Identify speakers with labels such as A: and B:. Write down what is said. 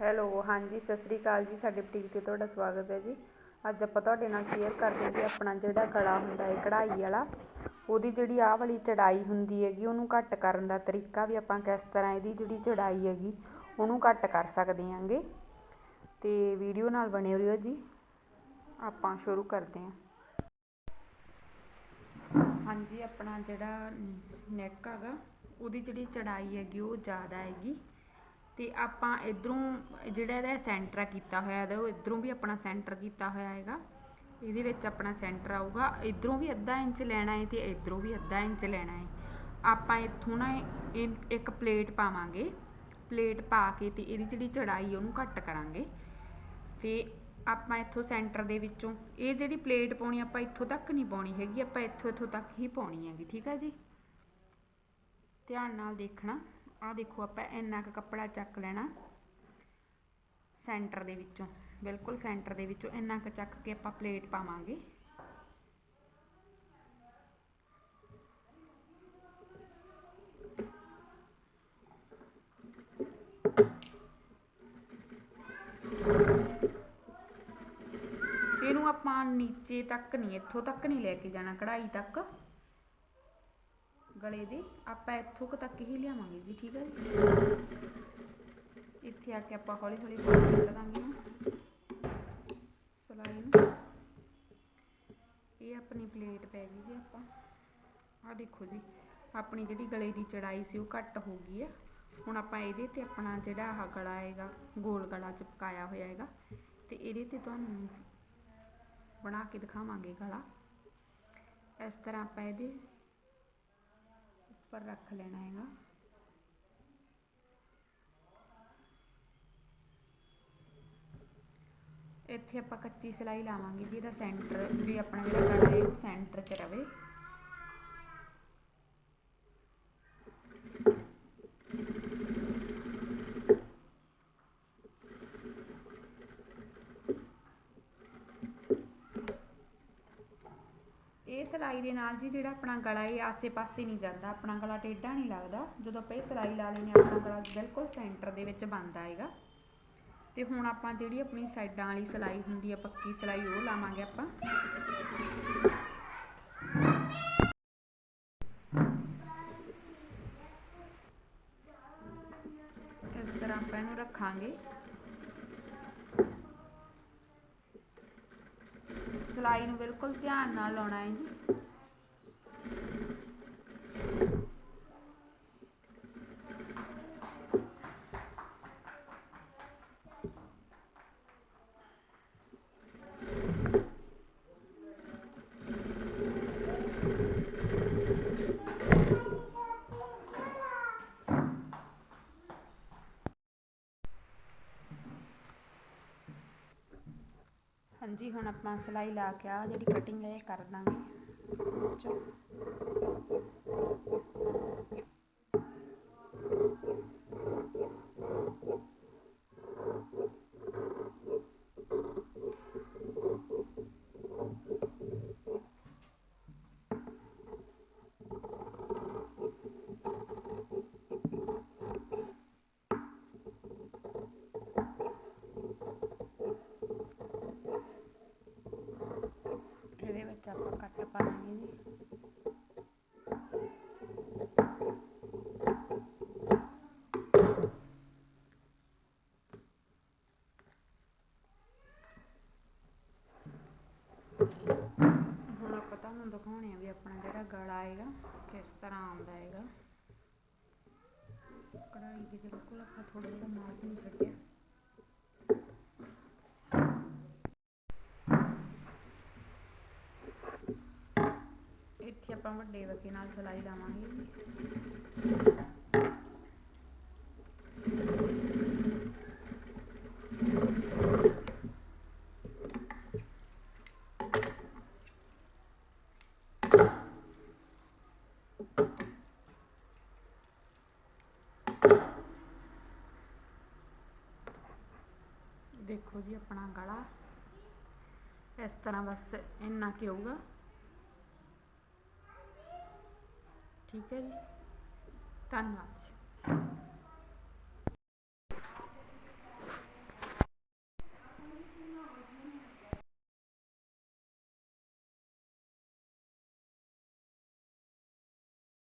A: Hello, ਹਾਂਜੀ, ਸਤਿ ਸ੍ਰੀ ਅਕਾਲ ਜੀ, ਸਾਡੇ ਬੁਟੀਕ ਤੇ ਤੁਹਾਡਾ ਸਵਾਗਤ ਹੈ ਜੀ। ਅੱਜ ਆਪਾਂ ਤੁਹਾਡੇ ਨਾਲ ਸ਼ੇਅਰ ਕਰਦੇ ਹਾਂ ਜੀ, ਆਪਣਾ ਜਿਹੜਾ ਗਲਾ ਹੁੰਦਾ ਹੈ, ਕਢਾਈ ਵਾਲਾ, ਉਹਦੀ ਜਿਹੜੀ ਆਹ ਵਾਲੀ ਚੜਾਈ ਹੁੰਦੀ ਹੈਗੀ, ਉਹਨੂੰ ਘੱਟ ਕਰਨ ਦਾ ਤਰੀਕਾ ਵੀ ਆਪਾਂ ਕਿਸ ਤਰ੍ਹਾਂ ਇਹਦੀ ਜਿਹੜੀ ਚੜਾਈ ਹੈਗੀ, ਉਹਨੂੰ ਘੱਟ ਕਰ ਸਕਦੇ ਹਾਂਗੇ। ਤੇ ਵੀਡੀਓ ਨਾਲ ਬਣੇ ਰਹੋ ਜੀ, ਆਪਾਂ ਸ਼ੁਰੂ ਕਰਦੇ ਹਾਂ। ਹਾਂਜੀ, ਆਪਣਾ ਜਿਹੜਾ ਨੈਕ ਹੈਗਾ, ਉਹਦੀ ਜਿਹੜੀ ਚੜਾਈ ਹੈਗੀ, ਉਹ ਜ਼ਿਆਦਾ ਹੈਗੀ। ਅਤੇ ਆਪਾਂ ਇੱਧਰੋਂ ਜਿਹੜਾ ਇਹਦਾ ਸੈਂਟਰ ਕੀਤਾ ਹੋਇਆ ਇਹਦਾ, ਉਹ ਇੱਧਰੋਂ ਵੀ ਆਪਣਾ ਸੈਂਟਰ ਕੀਤਾ ਹੋਇਆ ਹੈਗਾ। ਇਹਦੇ ਵਿੱਚ ਆਪਣਾ ਸੈਂਟਰ ਆਊਗਾ। ਇੱਧਰੋਂ ਵੀ ਅੱਧਾ ਇੰਚ ਲੈਣਾ ਹੈ ਤੇ ਇੱਧਰੋਂ ਵੀ ਅੱਧਾ ਇੰਚ ਲੈਣਾ ਹੈ ਆਪਾਂ ਇੱਥੋਂ ਨਾ ਇੱਕ ਪਲੇਟ ਪਾਵਾਂਗੇ। ਪਲੇਟ ਪਾ ਕੇ ਤੇ ਇਹਦੀ ਜਿਹੜੀ ਚੜਾਈ ਉਹਨੂੰ ਘੱਟ ਕਰਾਂਗੇ। ਤੇ ਆਪਾਂ ਇੱਥੋਂ ਸੈਂਟਰ ਦੇ ਵਿੱਚੋਂ, ਇਹ ਜਿਹੜੀ ਪਲੇਟ ਪਾਉਣੀ ਆਪਾਂ ਇੱਥੋਂ ਤੱਕ ਨਹੀਂ ਪਾਉਣੀ ਹੈਗੀ, ਆਪਾਂ ਇੱਥੋਂ ਇੱਥੋਂ ਤੱਕ ਹੀ ਪਾਉਣੀ ਹੈਗੀ, ਠੀਕ ਹੈ ਜੀ? ਧਿਆਨ ਨਾਲ ਦੇਖਣਾ। ਆ ਦੇਖੋ ਆਪਾਂ ਇੰਨਾ ਕੁ ਕੱਪੜਾ ਚੱਕ ਲੈਣਾ ਸੈਂਟਰ ਦੇ ਵਿੱਚੋਂ, ਬਿਲਕੁਲ ਸੈਂਟਰ ਦੇ ਵਿੱਚੋਂ ਇੰਨਾ ਕੁ ਚੱਕ ਕੇ ਆਪਾਂ ਪਲੇਟ ਪਾਵਾਂਗੇ। ਇਹਨੂੰ ਆਪਾਂ ਨੀਚੇ ਤੱਕ ਨਹੀਂ, ਇੱਥੋਂ ਤੱਕ ਨਹੀਂ ਲੈ ਕੇ ਜਾਣਾ, ਕਢਾਈ ਤੱਕ। ਗਲੇ ਦੇ। ਆਪਾਂ ਇੱਥੋਂ ਕੁ ਤੱਕ ਹੀ ਲਿਆਵਾਂਗੇ ਜੀ, ਠੀਕ ਹੈ ਜੀ? ਇੱਥੇ ਆ ਕੇ ਆਪਾਂ ਹੌਲੀ ਹੌਲੀ ਕੱਢ ਨਾ। ਸਲਾਈ ਨੂੰ। ਇਹ ਆਪਣੀ ਪਲੇਟ ਪੈ ਗਈ ਜੀ ਆਪਾਂ। ਆ ਦੇਖੋ ਜੀ, ਆਪਣੀ ਜਿਹੜੀ ਗਲੇ ਦੀ ਚੜਾਈ ਸੀ ਉਹ ਘੱਟ ਹੋ ਗਈ ਆ। ਹੁਣ ਆਪਾਂ ਇਹਦੇ ਤੇ ਆਪਣਾ ਜਿਹੜਾ ਆਹ ਗਲਾ ਹੈਗਾ, ਗੋਲ ਗਲਾ ਚਿਪਕਾਇਆ ਹੋਇਆ ਹੈਗਾ, ਤੇ ਇਹਦੇ ਤੇ ਤੁਹਾਨੂੰ ਬਣਾ ਕੇ ਦਿਖਾਵਾਂਗੇ ਗਲਾ। ਇਸ ਤਰ੍ਹਾਂ ਆਪਾਂ ਇਹਦੇ ਉੱਪਰ ਰੱਖ ਲੈਣਾ ਹੈਗਾ। ਇੱਥੇ ਆਪਾਂ ਕੱਚੀ ਸਿਲਾਈ ਲਾਵਾਂਗੇ ਜਿਹਦਾ ਸੈਂਟਰ ਵੀ ਆਪਣਾ ਜਿਹੜਾ ਗਲਾ ਹੈ, ਉਹ ਸੈਂਟਰ 'ਚ ਰਵੇ ਇਹ ਸਿਲਾਈ ਦੇ ਨਾਲ ਜੀ ਜਿਹੜਾ ਆਪਣਾ ਗਲਾ ਇਹ ਆਸੇ-ਪਾਸੇ ਨਹੀਂ ਜਾਂਦਾ, ਆਪਣਾ ਗਲਾ ਟੇਢਾ ਨਹੀਂ ਲੱਗਦਾ। ਜਦੋਂ ਆਪਾਂ ਇਹ ਸਿਲਾਈ ਲਾ ਲੈਨੇ ਆਪਣਾ ਗਲਾ ਬਿਲਕੁਲ ਸੈਂਟਰ ਦੇ ਵਿੱਚ ਬਣਦਾ ਹੈਗਾ। ਤੇ ਹੁਣ ਆਪਾਂ ਜਿਹੜੀ ਆਪਣੀ ਸਾਈਡਾਂ ਵਾਲੀ ਸਿਲਾਈ ਹੁੰਦੀ ਹੈ ਪੱਕੀ ਸਿਲਾਈ ਉਹ ਲਾਵਾਂਗੇ ਆਪਾਂ। ਇਸ ਤਰ੍ਹਾਂ ਆਪਾਂ ਇਹਨੂੰ ਰੱਖਾਂਗੇ। ਸਿਲਾਈ ਨੂੰ ਬਿਲਕੁਲ ਧਿਆਨ ਨਾਲ ਲਾਉਣਾ ਹੈ ਜੀ। ਹਾਂਜੀ ਹੁਣ ਆਪਾਂ ਸਿਲਾਈ ਲਾ ਕੇ ਆ ਜਿਹੜੀ ਕਟਿੰਗ ਹੈ ਇਹ ਕਰ ਦਾਂਗੇ। ਚਲੋ ਵਿੱਚ ਆਪਾਂ ਕੱਟ ਪਾ ਲਾਂਗੇ ਜੀ ਹੁਣ ਆਪਾਂ ਤੁਹਾਨੂੰ ਦਿਖਾਉਣੇ ਆ ਵੀ ਆਪਣਾ ਜਿਹੜਾ ਗਲਾ ਹੈਗਾ, ਕਿਸ ਤਰ੍ਹਾਂ ਆਉਂਦਾ ਹੈਗਾ। ਕਢਾਈ ਦੇ ਬਿਲਕੁਲ ਆਪਾਂ ਥੋੜਾ ਜਿਹਾ ਮਾਰਜਨ ਛੱਡਿਆ। ਇੱਥੇ ਆਪਾਂ ਵੱਡੇ ਵਕੇ ਨਾਲ ਸਿਲਾਈ ਲਾਵਾਂਗੇ। ਦੇਖੋ ਜੀ ਆਪਣਾ ਗਲਾ ਇਸ ਤਰ੍ਹਾਂ ਬਸ ਇੰਨਾ ਕੀ ਹੋਊਗਾ ਠੀਕ ਹੈ ਜੀ ਧੰਨਵਾਦ